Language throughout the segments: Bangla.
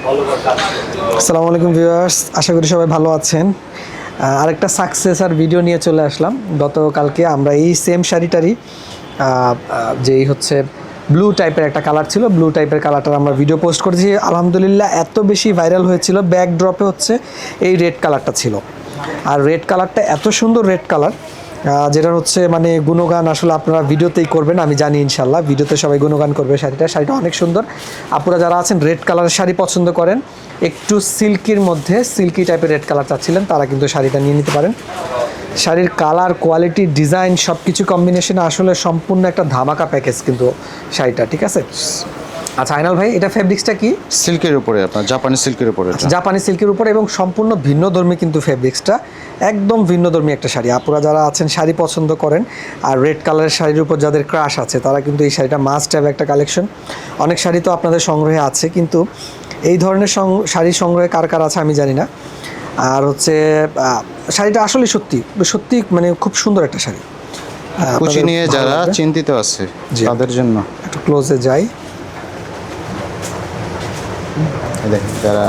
আসসালামু আলাইকুম ভিউয়ার্স, আশা করি সবাই ভালো আছেন। আরেকটা সাকসেস আর ভিডিও নিয়ে চলে আসলাম। গতকালকে আমরা এই সেম শাড়িটারই যেই হচ্ছে ব্লু টাইপের একটা কালার ছিল ব্লু টাইপের কালারটার আমরা ভিডিও পোস্ট করেছি। আলহামদুলিল্লাহ, এত বেশি ভাইরাল হয়েছিল ব্যাকড্রপে হচ্ছে এই রেড কালারটা ছিল। আর রেড কালারটা এত সুন্দর রেড কালার যেটা হচ্ছে মানে গুণগান আসলে আপনারা ভিডিওতেই করবেন, আমি জানি ইনশাল্লাহ, ভিডিওতে সবাই গুণগান করবে শাড়িটা শাড়িটা অনেক সুন্দর। আপুরা যারা আছেন, রেড কালারের শাড়ি পছন্দ করেন, একটু সিল্কির মধ্যে, সিল্কি টাইপের রেড কালার চাচ্ছিলেন, তারা কিন্তু শাড়িটা নিয়ে নিতে পারেন। শাড়ির কালার, কোয়ালিটি, ডিজাইন সব কিছু কম্বিনেশনে আসলে সম্পূর্ণ একটা ধামাকা প্যাকেজ কিন্তু শাড়িটা, ঠিক আছে? আচ্ছা আইনাল ভাই এটা ফেব্রিক্সটা কি? সিল্কের উপরে আপনার জাপানি সিল্কের উপরে এটা। জাপানি সিল্কের উপরে এবং সম্পূর্ণ ভিন্ন ধর্মী কিন্তু ফেব্রিক্সটা একদম ভিন্ন ধর্মী একটা শাড়ি। আপুরা যারা আছেন শাড়ি পছন্দ করেন আর রেড কালারের শাড়ির উপর যাদের ক্রাশ আছে তারা কিন্তু এই শাড়িটা মাস্ট হ্যাভ একটা কালেকশন অনেক শাড়ি তো আপনাদের সংগ্রহে আছে কিন্তু এই ধরনের শাড়ি সংগ্রহে কার কার আছে আমি জানি না। আর হচ্ছে শাড়িটা আসলে সত্যি সত্যি মানে খুব সুন্দর একটা শাড়ি। কুচি নিয়ে যারা চিন্তিত আছে। তাদের জন্য। একটু ক্লোজে যাই এই দেখেন যারা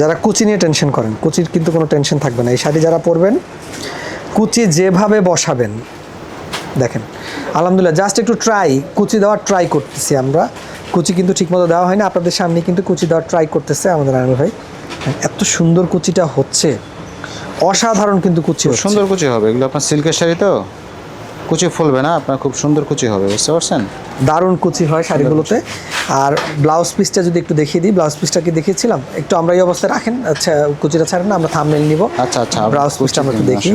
যারা কুচি নিয়ে টেনশন করেন কুচির কিন্তু কোনো টেনশন থাকবে না। এই শাড়ি যারা পরবেন কুচি যেভাবে বসাবেন দেখেন আলহামদুলিল্লাহ জাস্ট একটু ট্রাই কুচি দেওয়ার ট্রাই করতেছি আমরা। কুচি কিন্তু ঠিকমতো দেওয়া হয় না আপনাদের সামনে কিন্তু কুচি দেওয়ার ট্রাই করতেছে আমাদের আনন্দ ভাই। এত সুন্দর কুচিটা হচ্ছে অসাধারণ কিন্তু কুচি। সুন্দর কুচি হবে এগুলো আপনার সিল্কের শাড়ি তো? কুচি ফুলবে না আপনার খুব সুন্দর কুচি হবে বুঝতে পারছেন? দারুণ কুচি হয় শাড়িগুলোতে। আর ব্লাউজ পিসটা যদি একটু দেখিয়ে দিই ব্লাউজ পিসটা কি দেখিয়েছিলাম? একটু আমরা এই অবস্থায় রাখেন আচ্ছা কুচিটা ছাড়েন না আমরা থামনেল নিব। আচ্ছা আচ্ছা ব্লাউজ পিসটা আমরা একটু দেখি।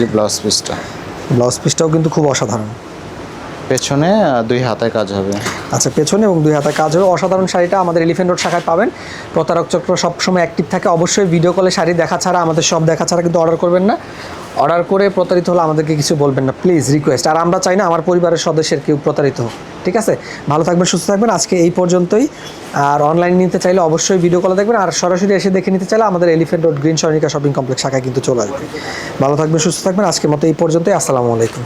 এই ব্লাউজ পিসটা। ব্লাউজ পিসটাও কিন্তু খুব অসাধারণ। পেছনে দুই হাতায় কাজ হবে। আচ্ছা পেছনে এবং দুই হাতে কাজ হবে। অসাধারণ শাড়িটা আমাদের এলিফেন্ট রোড শাখায় পাবেন। প্রতারক চক্র সবসময় অ্যাক্টিভ থাকে। অবশ্যই ভিডিও কলে শাড়ি দেখা ছাড়া, আমাদের সব দেখা ছাড়া কিন্তু অর্ডার করবেন না। অর্ডার করে প্রতারিত হলে আমাদেরকে কিছু বলবেন না। প্লিজ রিকোয়েস্ট আর আমরা চাই না আমার পরিবারের সদস্যের কেউ প্রতারিত হোক। ঠিক আছে? ভালো থাকবেন, সুস্থ থাকবেন। আজকে এই পর্যন্তই। আর অনলাইন নিতে চাইলে অবশ্যই ভিডিও কলে দেখবেন। আর সরাসরি এসে দেখে নিতে চাইলে আমাদের এলিফেন্ট রোড গ্রিন সরণিকা শপিং কমপ্লেক্স শাখায় কিন্তু চলে আসবে। ভালো থাকবেন, সুস্থ থাকবেন। আজকের মতো এই পর্যন্তই। আসসালামু আলাইকুম।